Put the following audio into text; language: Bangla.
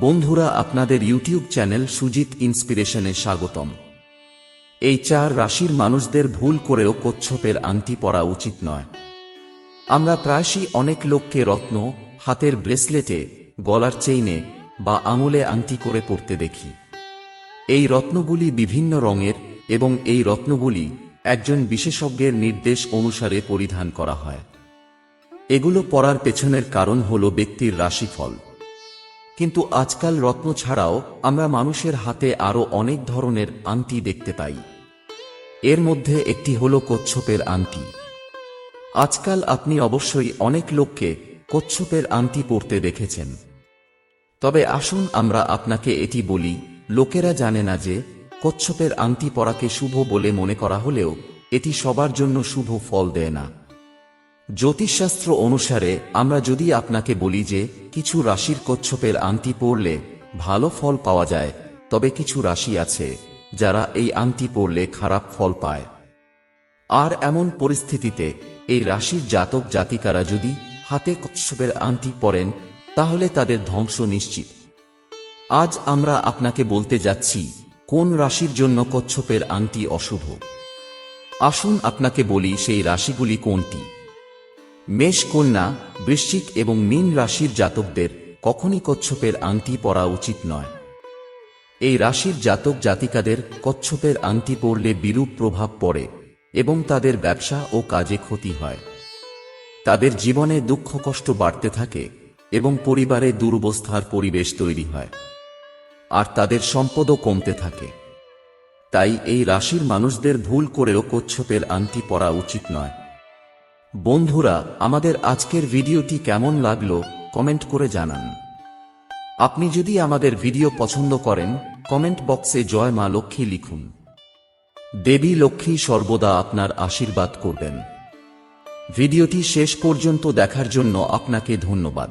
বন্ধুরা, আপনাদের ইউটিউব চ্যানেল সুজিত ইন্সপিরেশনে স্বাগতম। এই চার রাশির মানুষদের ভুল করেও কচ্ছপের আংটি পরা উচিত নয়। আমরা প্রায়শই অনেক লোককে রত্ন, হাতের ব্রেসলেটে, গলার চেইনে বা আঙুলে আংটি করে পড়তে দেখি। এই রত্নগুলি বিভিন্ন রঙের এবং এই রত্নগুলি একজন বিশেষজ্ঞের নির্দেশ অনুসারে পরিধান করা হয়। এগুলো পরার পেছনের কারণ হল ব্যক্তির রাশিফল। কিন্তু আজকাল রত্ন ছাড়াও আমরা মানুষের হাতে আরও অনেক ধরনের আংটি দেখতে পাই। এর মধ্যে একটি হল কচ্ছপের আংটি। আজকাল আপনি অবশ্যই অনেক লোককে কচ্ছপের আংটি পরতে দেখেছেন। তবে আসুন আমরা আপনাকে এটি বলি, লোকেরা জানে না যে কচ্ছপের আংটি পরাকে শুভ বলে মনে করা হলেও এটি সবার জন্য শুভ ফল দেয় না। জ্যোতিষশাস্ত্র অনুসারে, আমরা যদি আপনাকে বলি যে, কিছু রাশির কচ্ছপের আংটি পরলে ভালো ফল পাওয়া যায়, তবে কিছু রাশি আছে, যারা এই আংটি পরলে খারাপ ফল পায়। আর এমন পরিস্থিতিতে, এই রাশির জাতক জাতিকারা যদি হাতে কচ্ছপের আংটি পরেন, তাহলে তাদের ধ্বংস নিশ্চিত। আজ আমরা আপনাকে বলতে যাচ্ছি, কোন রাশির জন্য কচ্ছপের আংটি অশুভ? আসুন আপনাকে বলি সেই রাশিগুলি কোনটি? মেষ কন্যা, বৃশ্চিক এবং মীন রাশির জাতকদের কখনই কচ্ছপের আংটি পরা উচিত নয়। এই রাশির জাতক জাতিকাদের কচ্ছপের আংটি পরলে বিরূপ প্রভাব পড়ে এবং তাদের ব্যবসা ও কাজে ক্ষতি হয়। তাদের জীবনে দুঃখ কষ্ট বাড়তে থাকে এবং পরিবারে দুরবস্থার পরিবেশ তৈরি হয়। আর তাদের সম্পদও কমতে থাকে। তাই এই রাশির মানুষদের ভুল করেও কচ্ছপের আংটি পরা উচিত নয়। বন্ধুরা, আমাদের আজকের ভিডিওটি কেমন লাগল, কমেন্ট করে জানান। আপনি যদি আমাদের ভিডিও পছন্দ করেন, কমেন্ট বক্সে জয় মা লক্ষ্মী লিখুন। দেবী লক্ষ্মী সর্বদা আপনার আশীর্বাদ করবেন। ভিডিওটি শেষ পর্যন্ত দেখার জন্য আপনাকে ধন্যবাদ।